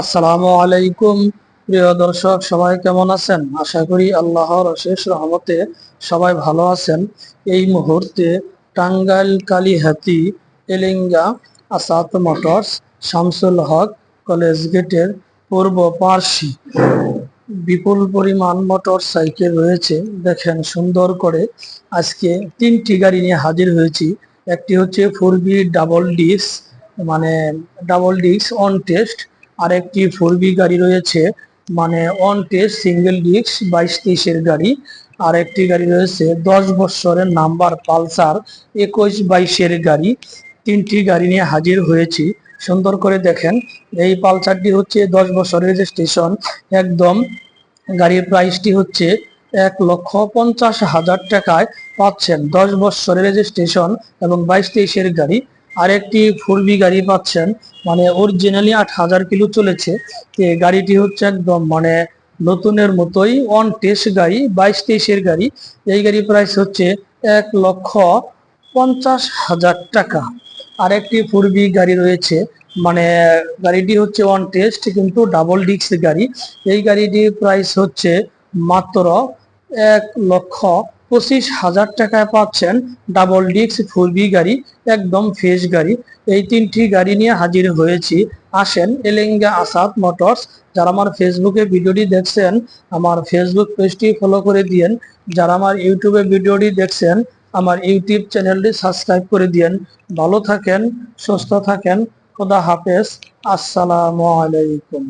আসসালামু আলাইকুম। প্রিয় দর্শক, সবাই কেমন আছেন? আশা করি আল্লাহর অশেষ রহমতে সবাই ভালো আছেন। এই মুহূর্তে টাঙ্গাইল কালীহাতি এলিঙ্গা আসাদ মোটরস শামসুল হক কলেজ গেটের পূর্ব পার্শ্বে বিপুল পরিমাণ মোটর সাইকেল রয়েছে। দেখেন সুন্দর করে আজকে তিনটি গাড়ি নিয়ে হাজির হয়েছি। একটি হচ্ছে ফোর বি ডাবল ডিস্ক মানে ডাবল ডিস্ক, অন টেস্ট। আর একটি ফোর বি গাড়ি রয়েছে মানে অন টেস্ট সিঙ্গেল ডিস্ক বাইশ তেইশের গাড়ি। আর একটি গাড়ি রয়েছে, দশ বছরের নাম্বার পালসার একুশ বাইশের গাড়ি। তিনটি গাড়ি নিয়ে হাজির হয়েছি। সুন্দর করে দেখেন, এই পালসারটি হচ্ছে দশ বছরের রেজিস্ট্রেশন একদম গাড়ির প্রাইসটি হচ্ছে এক লক্ষ পঞ্চাশ হাজার টাকায় পাচ্ছেন। দশ বছরের রেজিস্ট্রেশন এবং বাইশ তেইশের গাড়ি। আরেকটি ফোর বি গাড়ি পাচ্ছেন মানে অরিজিনালি আট হাজার কিলো চলেছে। গাড়িটি হচ্ছে একদম মানে নতুনের মতোই অন টেস্ট গাড়ি, বাইশ তেইশের গাড়ি। এই গাড়ি প্রাইস হচ্ছে এক লক্ষ পঞ্চাশ হাজার টাকা। আরেকটি ফোর বি গাড়ি রয়েছে মানে গাড়িটি হচ্ছে অন টেস্ট কিন্তু ডাবল ডিস্ক গাড়ি। এই গাড়িটির প্রাইস হচ্ছে মাত্র এক লক্ষ পঁচিশ হাজার টাকায় পাচ্ছেন ডাবল ডিস্ক ফোর বি গাড়ি, একদম ফ্রেশ গাড়ি। এই তিনটি গাড়ি নিয়ে হাজির হয়েছি। আসেন এলেঙ্গা আসাদ মোটরস, যারা আমার ফেসবুকে ভিডিওটি দেখছেন, আমার ফেসবুক পেজটি ফলো করে দিয়েন। যারা আমার ইউটিউবে ভিডিওটি দেখছেন, আমার ইউটিউব চ্যানেলটি সাবস্ক্রাইব করে দিয়েন। ভালো থাকেন, সুস্থ থাকেন। খোদা হাফেজ। আসসালামু আলাইকুম।